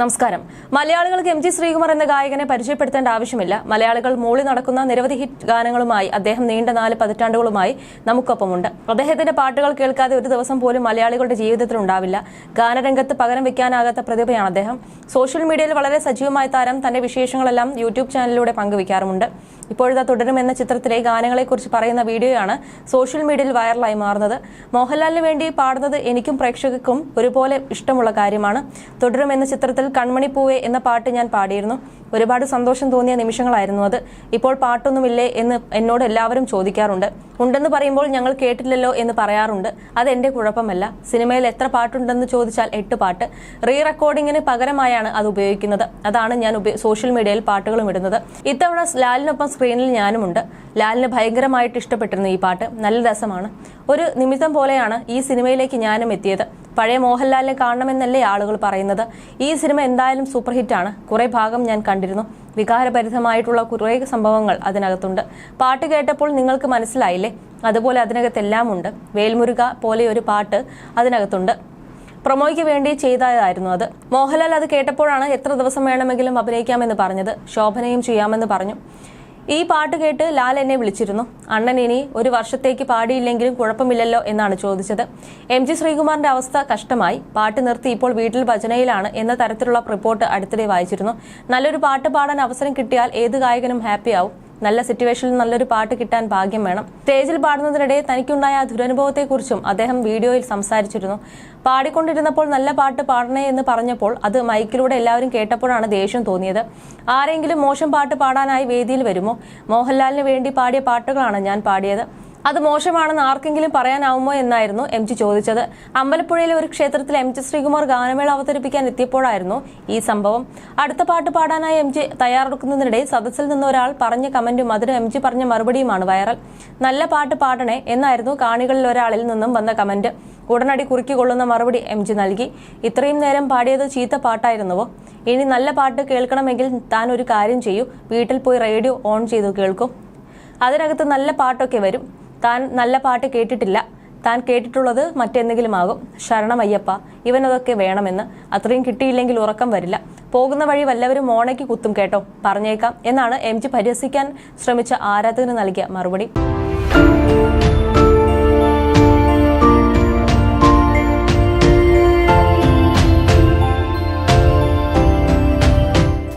നമസ്കാരം. മലയാളികൾക്ക് M G Sreekumar എന്ന ഗായകനെ പരിചയപ്പെടുത്തേണ്ട ആവശ്യമില്ല. മലയാളികൾ മൂളി നടക്കുന്ന നിരവധി ഹിറ്റ് ഗാനങ്ങളുമായി അദ്ദേഹം നീണ്ട നാല് പതിറ്റാണ്ടുകളുമായി നമുക്കൊപ്പമുണ്ട്. അദ്ദേഹത്തിന്റെ പാട്ടുകൾ കേൾക്കാതെ ഒരു ദിവസം പോലും മലയാളികളുടെ ജീവിതത്തിൽ ഉണ്ടാവില്ല. ഗാനരംഗത്ത് പകരം വെക്കാനാകാത്ത പ്രതിഭയാണ് അദ്ദേഹം. സോഷ്യൽ മീഡിയയിൽ വളരെ സജീവമായ താരം തന്റെ വിശേഷങ്ങളെല്ലാം യൂട്യൂബ് ചാനലിലൂടെ പങ്കുവയ്ക്കാറുമുണ്ട്. ഇപ്പോഴത്തെ തുടരും എന്ന ചിത്രത്തിലെ ഗാനങ്ങളെക്കുറിച്ച് പറയുന്ന വീഡിയോയാണ് സോഷ്യൽ മീഡിയയിൽ വൈറലായി മാറുന്നത്. മോഹൻലാലിന് വേണ്ടി പാടുന്നത് എനിക്കും പ്രേക്ഷകർക്കും ഒരുപോലെ ഇഷ്ടമുള്ള കാര്യമാണ്. തുടരും എന്ന ചിത്രത്തിൽ കൺമണി പൂവേ എന്ന പാട്ട് ഞാൻ പാടിയിരുന്നു. ഒരുപാട് സന്തോഷം തോന്നിയ നിമിഷങ്ങളായിരുന്നു അത്. ഇപ്പോൾ പാട്ടൊന്നുമില്ലേ എന്ന് എന്നോട് എല്ലാവരും ചോദിക്കാറുണ്ട്. ഉണ്ടെന്ന് പറയുമ്പോൾ ഞങ്ങൾ കേട്ടില്ലല്ലോ എന്ന് പറയാറുണ്ട്. അത് എന്റെ കുഴപ്പമല്ല. സിനിമയിൽ എത്ര പാട്ടുണ്ടെന്ന് ചോദിച്ചാൽ എട്ട് പാട്ട്. റീ റെക്കോർഡിങ്ങിന് പകരമായാണ് അത് ഉപയോഗിക്കുന്നത്. അതാണ് ഞാൻ സോഷ്യൽ മീഡിയയിൽ പാട്ടുകളും ഇടുന്നത്. ഇത്തവണ ലാലിനൊപ്പം സ്ക്രീനിൽ ഞാനുമുണ്ട്. ലാലിന് ഭയങ്കരമായിട്ട് ഇഷ്ടപ്പെട്ടിരുന്നു ഈ പാട്ട്. നല്ല രസമാണ്. ഒരു നിമിത്തം പോലെയാണ് ഈ സിനിമയിലേക്ക് ഞാനും എത്തിയത്. പഴയ മോഹൻലാലിനെ കാണണമെന്നല്ലേ ആളുകൾ പറയുന്നത്. ഈ സിനിമ എന്തായാലും സൂപ്പർ ഹിറ്റാണ്. കുറെ ഭാഗം ഞാൻ കണ്ടിരുന്നു. വികാരഭരിതമായിട്ടുള്ള കുറേ സംഭവങ്ങൾ അതിനകത്തുണ്ട്. പാട്ട് കേട്ടപ്പോൾ നിങ്ങൾക്ക് മനസ്സിലായില്ലേ? അതുപോലെ അതിനകത്തെല്ലാം ഉണ്ട് വേൽമുരുക പോലെ ഒരു പാട്ട് അതിനകത്തുണ്ട്. പ്രൊമോയ്ക്ക് വേണ്ടി ചെയ്തതായിരുന്നു അത്. മോഹൻലാൽ അത് കേട്ടപ്പോഴാണ് എത്ര ദിവസം വേണമെങ്കിലും അഭിനയിക്കാമെന്ന് പറഞ്ഞത്. ശോഭനയും ചെയ്യാമെന്ന് പറഞ്ഞു. ഈ പാട്ട് കേട്ട് ലാൽ എന്നെ വിളിച്ചിരുന്നു. അണ്ണൻ ഇനി ഒരു വർഷത്തേക്ക് പാടിയില്ലെങ്കിലും കുഴപ്പമില്ലല്ലോ എന്നാണ് ചോദിച്ചത്. എം ജി ശ്രീകുമാറിന്റെ അവസ്ഥ കഷ്ടമായി. പാട്ട് നിർത്തി ഇപ്പോൾ വീട്ടിൽ ഭജനയിലാണ് എന്ന തരത്തിലുള്ള റിപ്പോർട്ട് അടുത്തിടെ വായിച്ചിരുന്നു. നല്ലൊരു പാട്ട് പാടാൻ അവസരം കിട്ടിയാൽ ഏത് ഗായകനും ഹാപ്പിയാവും. നല്ല സിറ്റുവേഷനിൽ നല്ലൊരു പാട്ട് കിട്ടാൻ ഭാഗ്യം വേണം. സ്റ്റേജിൽ പാടുന്നതിനിടെ തനിക്കുണ്ടായ ദുരനുഭവത്തെക്കുറിച്ചും അദ്ദേഹം വീഡിയോയിൽ സംസാരിച്ചിരുന്നു. പാടിക്കൊണ്ടിരുന്നപ്പോൾ നല്ല പാട്ട് പാടണേ എന്ന് പറഞ്ഞപ്പോൾ അത് മൈക്കിലൂടെ എല്ലാവരും കേട്ടപ്പോഴാണ് ദേഷ്യം തോന്നിയത്. ആരെങ്കിലും മോശം പാട്ട് പാടാനായി വേദിയിൽ വരുമോ? മോഹൻലാലിന് വേണ്ടി പാടിയ പാട്ടുകളാണ് ഞാൻ പാടിയത്. അത് മോശമാണെന്ന് ആർക്കെങ്കിലും പറയാനാവുമോ എന്നായിരുന്നു എം ജി ചോദിച്ചത്. അമ്പലപ്പുഴയിലെ ഒരു ക്ഷേത്രത്തിൽ എം ജി ശ്രീകുമാർ ഗാനമേള അവതരിപ്പിക്കാൻ എത്തിയപ്പോഴായിരുന്നു ഈ സംഭവം. അടുത്ത പാട്ട് പാടാനായി എം ജി തയ്യാറെടുക്കുന്നതിനിടെ സദസ്സിൽ നിന്ന് ഒരാൾ പറഞ്ഞ കമന്റും അതിന് എം ജി പറഞ്ഞ മറുപടിയുമാണ് വൈറൽ. നല്ല പാട്ട് പാടണേ എന്നായിരുന്നു കാണികളിൽ ഒരാളിൽ നിന്നും വന്ന കമന്റ്. ഉടനടി കുറുക്കിക്കൊള്ളുന്ന മറുപടി എം ജി നൽകി. ഇത്രയും നേരം പാടിയത് ചീത്ത പാട്ടായിരുന്നുവോ? ഇനി നല്ല പാട്ട് കേൾക്കണമെങ്കിൽ താൻ ഒരു കാര്യം ചെയ്യൂ. വീട്ടിൽ പോയി റേഡിയോ ഓൺ ചെയ്തു കേൾക്കും. അതിനകത്ത് നല്ല പാട്ടൊക്കെ വരും. താൻ നല്ല പാട്ട് കേട്ടിട്ടില്ല. താൻ കേട്ടിട്ടുള്ളത് മറ്റെന്തെങ്കിലും ആകും ശരണമയ്യപ്പ ഇവനതൊക്കെ വേണമെന്ന്. അത്രയും കിട്ടിയില്ലെങ്കിൽ ഉറക്കം വരില്ല. പോകുന്ന വഴി വല്ലവരും മോണയ്ക്ക് കുത്തും കേട്ടോ. പറഞ്ഞേക്കാം. എന്നാണ് എം ജി പരിഹസിക്കാൻ ശ്രമിച്ച ആരാധകന് നൽകിയ മറുപടി.